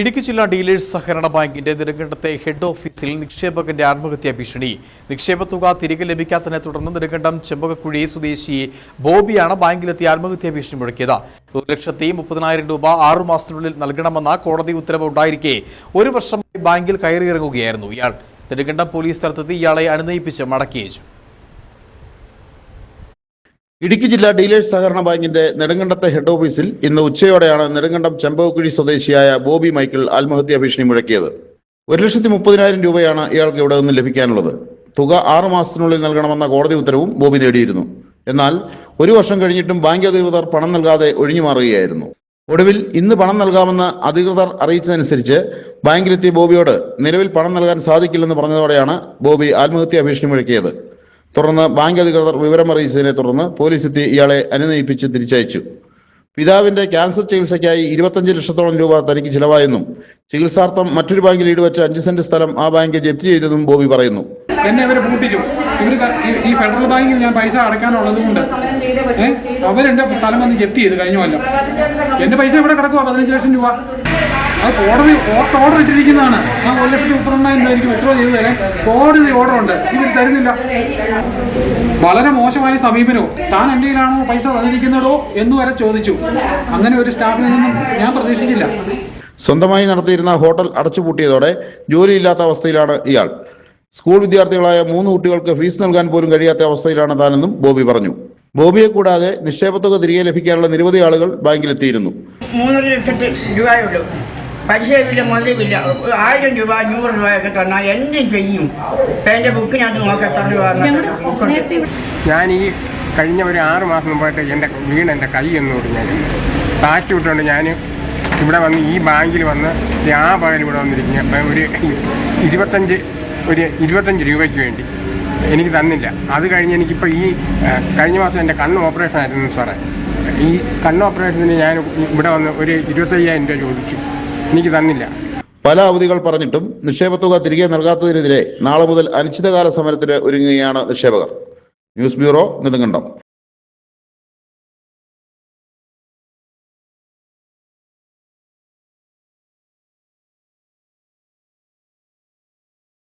ഇടുക്കി ജില്ലാ ഡീലേഴ്സ് സഹകരണ ബാങ്കിന്റെ നെടുങ്കണ്ടത്തെ ഹെഡ് ഓഫീസിൽ നിക്ഷേപകന്റെ ആത്മഹത്യാ ഭീഷണി. നിക്ഷേപ തുക തിരികെ ലഭിക്കാത്തതിനെ തുടർന്ന് നെടുങ്കണ്ടം ചെമ്പകക്കുഴി സ്വദേശി ബോബിയാണ് ബാങ്കിലെത്തി ആത്മഹത്യാ ഭീഷണി മുഴക്കിയത്. ഒരു ലക്ഷത്തി മുപ്പതിനായിരം രൂപ ആറു മാസത്തിനുള്ളിൽ നൽകണമെന്ന കോടതി ഉത്തരവ് ഉണ്ടായിരിക്കെ ഒരു വർഷമായി ബാങ്കിൽ കയറിയിറങ്ങുകയായിരുന്നു ഇയാൾ. നെടുങ്കണ്ടം പോലീസ് സ്ഥലത്തെത്തി ഇയാളെ അനുനയിപ്പിച്ച് മടക്കിയച്ചു. ഇടുക്കി ജില്ലാ ഡീലേഴ്സ് സഹകരണ ബാങ്കിന്റെ നെടുങ്കണ്ടത്തെ ഹെഡ് ഓഫീസിൽ ഇന്ന് ഉച്ചയോടെയാണ് നെടുങ്കണ്ടം ചെമ്പകക്കുഴി സ്വദേശിയായ ബോബി മൈക്കിൾ ആത്മഹത്യാ ഭീഷണി മുഴക്കിയത്. ഒരു ലക്ഷത്തി മുപ്പതിനായിരം രൂപയാണ് ഇയാൾക്ക് ഇവിടെ നിന്ന് ലഭിക്കാനുള്ളത്. തുക ആറു മാസത്തിനുള്ളിൽ നൽകണമെന്ന കോടതി ഉത്തരവും ബോബി നേടിയിരുന്നു. എന്നാൽ ഒരു വർഷം കഴിഞ്ഞിട്ടും ബാങ്ക് അധികൃതർ പണം നൽകാതെ ഒഴിഞ്ഞു മാറുകയായിരുന്നു. ഒടുവിൽ ഇന്ന് പണം നൽകാമെന്ന് അധികൃതർ അറിയിച്ചതനുസരിച്ച് ബാങ്കിലെത്തിയ ബോബിയോട് നിലവിൽ പണം നൽകാൻ സാധിക്കില്ലെന്ന് പറഞ്ഞതോടെയാണ് ബോബി ആത്മഹത്യാ ഭീഷണി മുഴക്കിയത്. തുടർന്ന് ബാങ്ക് അധികൃതർ വിവരമറിയിച്ചതിനെ തുടർന്ന് പോലീസ് എത്തി ഇയാളെ അനുനയിപ്പിച്ച് തിരിച്ചയച്ചു. പിതാവിന്റെ ക്യാൻസർ ചികിത്സയ്ക്കായി ഇരുപത്തഞ്ച് ലക്ഷത്തോളം രൂപ തനിക്ക് ചിലവായെന്നും ചികിത്സാർത്ഥം മറ്റൊരു ബാങ്കിൽ ഈടുവച്ച അഞ്ച് സെന്റ് സ്ഥലം ആ ബാങ്ക് ജപ്തി ചെയ്തതും ബോബി പറയുന്നു. എന്നെ ഇവർ പൂട്ടിച്ചു. ഈ ഫെഡറൽ ബാങ്കിൽ ഞാൻ പൈസ അടക്കാനുള്ളത് കൊണ്ട് അവരെന്റെ സ്ഥലം വന്ന് ജപ്തി ചെയ്ത് കഴിഞ്ഞ കൊല്ലം. എന്റെ പൈസ ഇവിടെ കിടക്കുക പതിനഞ്ച് ലക്ഷം രൂപ. അത് കോടതി ഓർഡർ ഇട്ടിരിക്കുന്നതാണ്. ആ ഒരു ലക്ഷത്തി മുപ്പത്തൊന്നായിരം രൂപ എനിക്ക് വിഡ്രോ ചെയ്ത് തരാൻ. കോടതി ഓർഡർ ഉണ്ട്. ഇവർ തരുന്നില്ല. വളരെ മോശമായ സമീപനവും താൻ എന്റെ കയ്യിലാണോ പൈസ തന്നിരിക്കുന്നതോ എന്ന് വരെ ചോദിച്ചു. അങ്ങനെ ഒരു സ്റ്റാഫിൽ നിന്നും ഞാൻ പ്രതീക്ഷിച്ചില്ല. സ്വന്തമായി നടത്തിയിരുന്ന ഹോട്ടൽ അടച്ചുപൂട്ടിയതോടെ ജോലിയില്ലാത്ത അവസ്ഥയിലാണ് ഇയാൾ. സ്കൂൾ വിദ്യാർത്ഥികളായ മൂന്ന് കുട്ടികൾക്ക് ഫീസ് നൽകാൻ പോലും കഴിയാത്ത അവസ്ഥയിലാണ് താനെന്നും ബോബി പറഞ്ഞു. ബോബിയെ കൂടാതെ നിക്ഷേപത്തുക തിരികെ ലഭിക്കാനുള്ള നിരവധി ആളുകൾ ബാങ്കിലെത്തിയിരുന്നു. മൂന്നര ലക്ഷത്തി രൂപയുള്ളൂ പലിശയില്ല മുതലുമില്ല ആയിരം രൂപ നൂറ് രൂപയൊക്കെ തന്നാൽ എന്തും ചെയ്യും. എന്റെ എന്റെ ബുക്കിനകത്ത് നോക്കാം എത്ര രൂപ ഞാൻ ഈ കഴിഞ്ഞ ഒരു ആറ് മാസം മുമ്പായിട്ട് എന്റെ വീണ് എന്റെ കൈ എന്ന് പറഞ്ഞാൽ കാറ്റ് വിട്ടുകൊണ്ട് ഞാൻ ഇവിടെ വന്ന് ഈ ബാങ്കിൽ വന്ന് ആ പകൽ ഇവിടെ വന്നിരിക്കുക അപ്പം ഒരു ഇരുപത്തഞ്ച് ഒരു ഇരുപത്തഞ്ച് രൂപയ്ക്ക് വേണ്ടി എനിക്ക് തന്നില്ല. അത് കഴിഞ്ഞ് എനിക്കിപ്പോൾ ഈ കഴിഞ്ഞ മാസം എന്റെ കണ്ണ് ഓപ്പറേഷൻ ആയിരുന്നു സാറേ. ഈ കണ്ണ് ഓപ്പറേഷന് ഞാൻ ഇവിടെ വന്ന് ഒരു ഇരുപത്തയ്യായിരം രൂപ ചോദിച്ചു. എനിക്ക് തന്നില്ല. പല അവധികൾ പറഞ്ഞിട്ടും നിക്ഷേപത്തുക തിരികെ നൽകാത്തതിനെതിരെ നാളെ മുതൽ അനിശ്ചിതകാല സമരത്തിന് ഒരുങ്ങുകയാണ് നിക്ഷേപകർ. News bureau Nedumkandam.